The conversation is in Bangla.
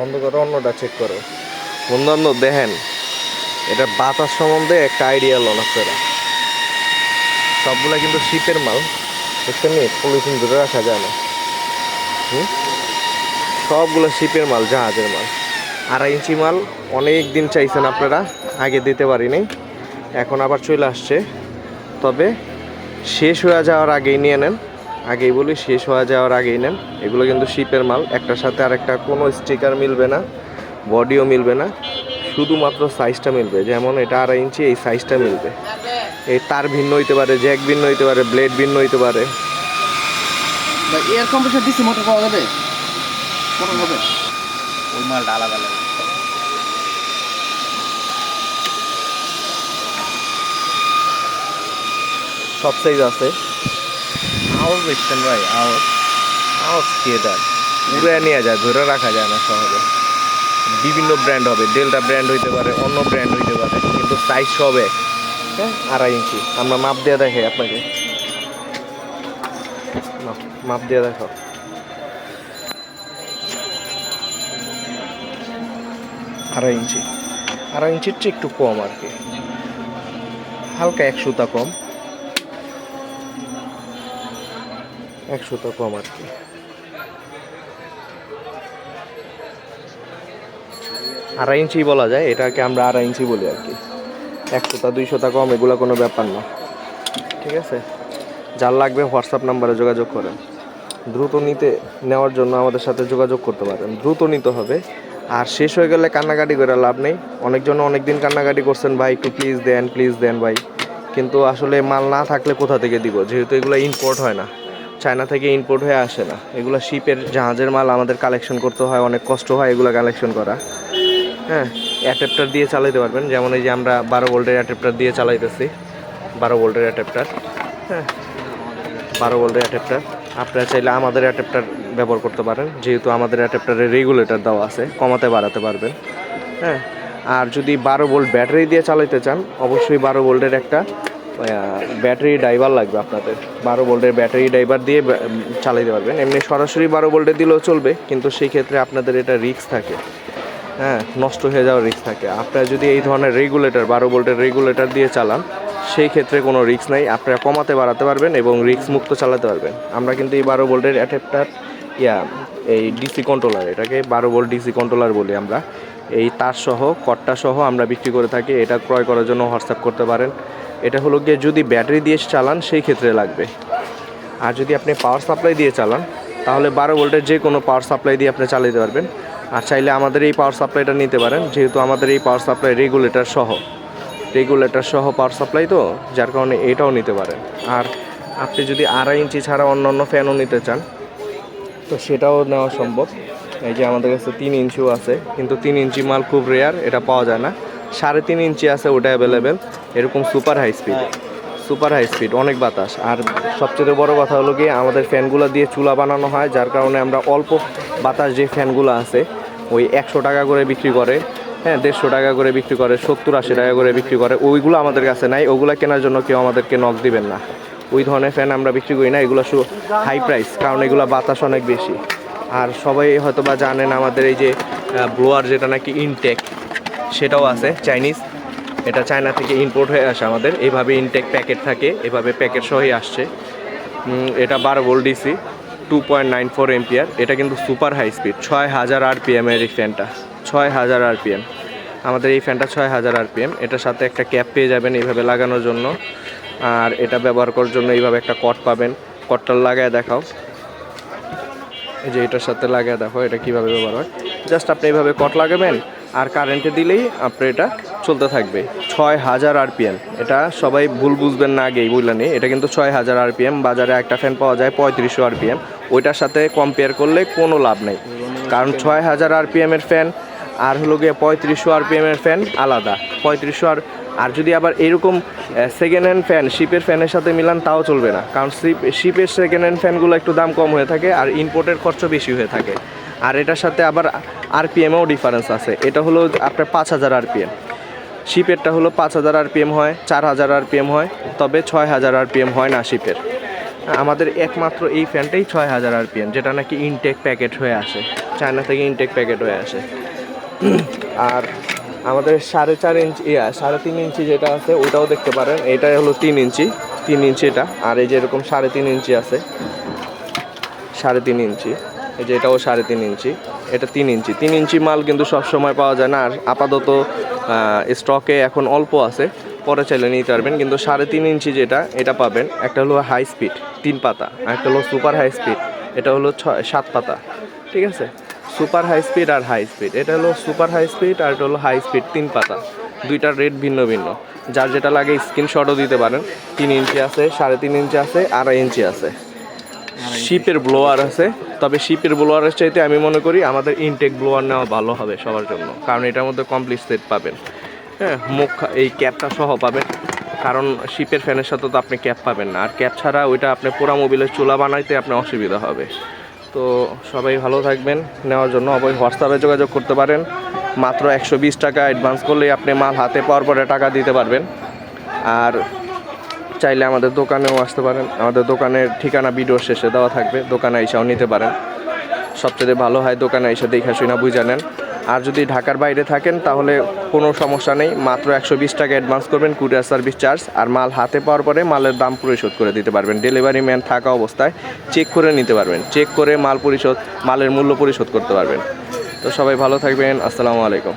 বন্ধ করো, অন্যটা চেক করো। বন্ধু দেখেন, এটা বাতাস সম্বন্ধে একটা আইডিয়া লোন আপনারা সবগুলা কিন্তু শীতের মাল দেখছেন নি পলিথিন ধরে রাখা যায় না। হুম? সবগুলো শিপের মাল, জাহাজের মাল। আড়াই ইঞ্চি মাল, অনেক দিন চাইছেন আপনারা, আগে দিতে পারিনি এখন আবার চলে আসছে। তবে শেষ হয়ে যাওয়ার আগেই নিয়ে নেন। আগেই বলি শেষ হয়ে যাওয়ার আগেই নেন। এগুলো কিন্তু শিপের মাল একটার সাথে আর একটা কোনো স্টিকার মিলবে না বডিও মিলবে না শুধুমাত্র সাইজটা মিলবে। যেমন এটা আড়াই ইঞ্চি এই সাইজটা মিলবে। এই তার ভিন্ন হইতে পারে জ্যাক ভিন্ন হইতে পারে ব্লেড ভিন্ন হইতে পারে। এয়ার কম্প্রেসার দিচ্ছি মোটর পাওয়া যাবে? মোটর হবে? ওই মালটা আলাদা আলাদা সব সাইজ আছে। আওয়াজ দেখছেন ভাই আওয়াজ আওয়াজ কে দেয়? উড়ে নিয়ে যায়, ধরে রাখা যায় না সহজে। বিভিন্ন ব্র্যান্ড হবে ডেল্টা ব্র্যান্ড হইতে পারে, অন্য ব্র্যান্ড হইতে পারে, কিন্তু সাইজ এক। হ্যাঁ আড়াই ইঞ্চি। আমরা মাপ দিয়ে দেখে আপনাকে। মাপ- দিয়ে দেখো আড়াই ইঞ্চি। আড়াই ইঞ্চির চেয়ে একটু কম আর কি। হালকা এক সুতা কম। এক সুতা কম আর কি। আড়াই ইঞ্চি বলা যায়, এটাকে আমরা আড়াই ইঞ্চি বলি আর কি। একশোটা, দুইশোটা কম, এগুলো কোনো ব্যাপার না। ঠিক আছে? যার লাগবে হোয়াটসঅ্যাপ নাম্বারে যোগাযোগ করেন। দ্রুত নিতে, নেওয়ার জন্য আমাদের সাথে যোগাযোগ করতে পারেন। দ্রুত নিতে হবে। আর শেষ হয়ে গেলে কান্নাকাটি করে লাভ নেই। অনেকজন অনেক দিন কান্নাকাটি করছেন, ভাই, একটু প্লিজ দেন প্লিজ দেন ভাই। কিন্তু আসলে মাল না থাকলে কোথা থেকে দিব? যেহেতু এগুলো ইম্পোর্ট হয় না। চায়না থেকে ইম্পোর্ট হয়ে আসে না। এগুলো শিপের জাহাজের মাল আমাদের কালেকশন করতে হয়, অনেক কষ্ট হয় এগুলো কালেকশন করা। হ্যাঁ অ্যাডাপ্টার দিয়ে চালাইতে পারবেন, যেমন এই যে আমরা বারো ভোল্টের অ্যাডাপ্টার দিয়ে চালাইতেছি, বারো ভোল্টের অ্যাডাপ্টার হ্যাঁ বারো ভোল্টের অ্যাডাপ্টার আপনারা চাইলে আমাদের অ্যাডাপ্টার ব্যবহার করতে পারেন, যেহেতু আমাদের অ্যাডাপ্টারে রেগুলেটর দেওয়া আছে, কমাতে বাড়াতে পারবেন। হ্যাঁ আর যদি বারো ভোল্ট ব্যাটারি দিয়ে চালাইতে চান, অবশ্যই বারো ভোল্টের একটা ব্যাটারি ড্রাইভার লাগবে আপনাদের। বারো ভোল্টের ব্যাটারি ড্রাইভার দিয়ে চালাইতে পারবেন। এমনি সরাসরি বারো ভোল্টে দিলেও চলবে, কিন্তু সেই ক্ষেত্রে আপনাদের এটা রিস্ক থাকে। হ্যাঁ নষ্ট হয়ে যাওয়ার রিস্ক থাকে। আপনারা যদি এই ধরনের রেগুলেটর বারো ভোল্টের রেগুলেটর দিয়ে চালান সেই ক্ষেত্রে কোনো রিস্ক নাই। আপনারা কমাতে, বাড়াতে পারবেন এবং রিস্ক মুক্ত চালাতে পারবেন। আমরা কিন্তু এই বারো ভোল্টের অ্যাডাপ্টার ইয়া, এই ডিসি কন্ট্রোলার এটাকে বারো ভোল্ট ডিসি কন্ট্রোলার বলি আমরা। এই তার সহ, কট্টা সহ আমরা বিক্রি করে থাকি। এটা ক্রয় করার জন্য হোয়াটসঅ্যাপ করতে পারেন। এটা হলো গিয়ে যদি ব্যাটারি দিয়ে চালান, সেই ক্ষেত্রে লাগবে। আর যদি আপনি পাওয়ার সাপ্লাই দিয়ে চালান, তাহলে বারো ভোল্টের যে কোনো পাওয়ার সাপ্লাই দিয়ে আপনি চালাতে পারবেন। আর চাইলে আমাদের এই পাওয়ার সাপ্লাইটা নিতে পারেন, যেহেতু আমাদের এই পাওয়ার সাপ্লাই রেগুলেটর সহ। রেগুলেটর সহ পাওয়ার সাপ্লাই তো, যার কারণে এটাও নিতে পারেন। আর আপনি যদি আড়াই ইঞ্চি ছাড়া অন্য অন্য ফ্যানও নিতে চান, তো সেটাও নেওয়া সম্ভব। এই যে আমাদের কাছে তিন ইঞ্চিও আছে, কিন্তু তিন ইঞ্চি মাল খুব রেয়ার এটা পাওয়া যায় না। সাড়ে তিন ইঞ্চি আছে, ওটা অ্যাভেলেবেল এরকম super high speed super high speed অনেক বাতাস। আর সবচেয়ে বড় কথা হলো কি আমাদের ফ্যানগুলো দিয়ে চুলা বানানো হয়, যার কারণে আমরা অল্প বাতাস যে ফ্যানগুলো আছে, ওই একশো টাকা করে বিক্রি করে হ্যাঁ দেড়শো টাকা করে বিক্রি করে, সত্তর আশি টাকা করে বিক্রি করে, ওইগুলো আমাদের কাছে নাই, ওগুলো কেনার জন্য কেউ আমাদেরকে নক দিবেন না। ওই ধরনের ফ্যান আমরা বিক্রি করি না, এগুলো শুধু হাই প্রাইস কারণ এগুলো বাতাস অনেক বেশি। আর সবাই হয়তো বা জানেন আমাদের এই যে ব্লোয়ার যেটা নাকি ইনটেক সেটাও আছে চাইনিজ এটা চায়না থেকে ইম্পোর্ট হয়ে আসে আমাদের। এইভাবে ইনটেক প্যাকেট থাকে, এভাবে প্যাকেট সহই আসছে। এটা বারো volt DC two point nine four ampere এটা কিন্তু সুপার হাই স্পিড ছয় হাজার আরপিএম এর এই ফ্যানটা ছয় হাজার আরপিএম আমাদের এই ফ্যানটা ছয় হাজার আরপিএম এটার সাথে একটা ক্যাপ পেয়ে যাবেন এইভাবে লাগানোর জন্য। আর এটা ব্যবহার করার জন্য এইভাবে একটা কট পাবেন। কটটা লাগায় দেখাও। এই যে এটার সাথে লাগিয়ে দেখো, এটা কীভাবে ব্যবহার হয়। জাস্ট আপনি এইভাবে কট লাগাবেন আর কারেন্টে দিলেই আপনার এটা চলতে থাকবে। ছয় হাজার আরপিএম এটা সবাই ভুল বুঝবেন না আগেই, বুঝলেন এটা কিন্তু ছয় হাজার আরপিএম বাজারে একটা ফ্যান পাওয়া যায় পঁয়ত্রিশশো আরপিএম ওইটার সাথে কম্পেয়ার করলে কোনো লাভ নেই। কারণ ছয় হাজার আরপিএম এর ফ্যান আর হলো গিয়ে পঁয়ত্রিশশো আরপিএম এর ফ্যান আলাদা। পঁয়ত্রিশশো আর আর যদি আবার এরকম সেকেন্ড হ্যান্ড ফ্যান শিপের ফ্যানের সাথে মিলান, তাও চলবে না। কারণ শিপ শিপের সেকেন্ড হ্যান্ড ফ্যানগুলো একটু দাম কম হয়ে থাকে আর ইম্পোর্টের খরচ বেশি হয়ে থাকে। আর এটার সাথে আবার আরপিএমও ডিফারেন্স আছে। এটা হলো আপনার পাঁচ হাজার আরপিএম শিপেরটা হলো পাঁচ হাজার আরপিএম হয়, চার হাজার আরপিএম হয়, তবে ছয় হাজার আরপিএম হয় না শিপের আমাদের একমাত্র এই ফ্যানটাই ছয় হাজার আরপিএম যেটা নাকি ইনটেক প্যাকেট হয়ে আসে। চায়না থেকে ইনটেক প্যাকেট হয়ে আসে। আর আমাদের সাড়ে চার ইঞ্চি ইয়া, সাড়ে তিন ইঞ্চি যেটা আছে, ওটাও দেখতে পারেন। এটাই হলো তিন ইঞ্চি তিন ইঞ্চি এটা। আর এই যে এরকম সাড়ে তিন ইঞ্চি আছে, সাড়ে তিন ইঞ্চি এই যে এটাও সাড়ে তিন ইঞ্চি, এটা তিন ইঞ্চি। তিন ইঞ্চি মাল কিন্তু সব সময় পাওয়া যায় না, আর আপাতত স্টকে এখন অল্প আছে, পরে চাইলে নিতে পারবেন। কিন্তু সাড়ে তিন ইঞ্চি যেটা, এটা পাবেন, একটা হলো হাই স্পিড তিন পাতা, আর একটা হলো সুপার হাই স্পিড এটা হলো ছয় সাত পাতা। ঠিক আছে? সুপার হাই স্পিড আর হাই স্পিড এটা হলো সুপার হাই স্পিড আর এটা হলো হাই স্পিড তিন পাতা। দুইটার রেট ভিন্ন ভিন্ন। যার যেটা লাগে স্ক্রিনশটও দিতে পারেন। তিন ইঞ্চি আছে, সাড়ে তিন ইঞ্চি আছে, আড়াই ইঞ্চি আছে। শিপের ব্লোয়ার আছে। তবে শিপের ব্লোয়ারের চাইতে আমি মনে করি আমাদের ইনটেক ব্লোয়ার নেওয়া ভালো হবে সবার জন্য। কারণ এটার মধ্যে কমপ্লিট সেট পাবেন। হ্যাঁ মুখ, এই ক্যাপটা সহ পাবেন। কারণ শিপের ফ্যানের সাথে তো আপনি ক্যাপ পাবেন না। আর ক্যাপ ছাড়া ওইটা আপনি পোড়া মোবিলের চুলা বানাইতে আপনার অসুবিধা হবে। তো সবাই ভালো থাকবেন। নেওয়ার জন্য অবশ্যই হোয়াটসঅ্যাপে যোগাযোগ করতে পারেন। মাত্র একশো বিশ টাকা অ্যাডভান্স করলেই আপনি মাল হাতে পাওয়ার পরে টাকা দিতে পারবেন। আর চাইলে আমাদের দোকানেও আসতে পারেন। আমাদের দোকানের ঠিকানা ভিডিওর শেষে দেওয়া থাকবে। দোকানে এসেও নিতে পারেন। সবচেয়ে ভালো হয় দোকানে এসে দেখা শুনে বুঝে নেন। আর যদি ঢাকার বাইরে থাকেন, তাহলে কোনো সমস্যা নেই। মাত্র একশো বিশ টাকা অ্যাডভান্স করবেন কুরিয়ার সার্ভিস চার্জ আর মাল হাতে পাওয়ার পরে মালের দাম পরিশোধ করে দিতে পারবেন। ডেলিভারি ম্যান থাকা অবস্থায় চেক করে নিতে পারবেন। চেক করে মাল পরিশোধ, মালের মূল্য পরিশোধ করতে পারবেন। তো সবাই ভালো থাকবেন। আসসালামু আলাইকুম।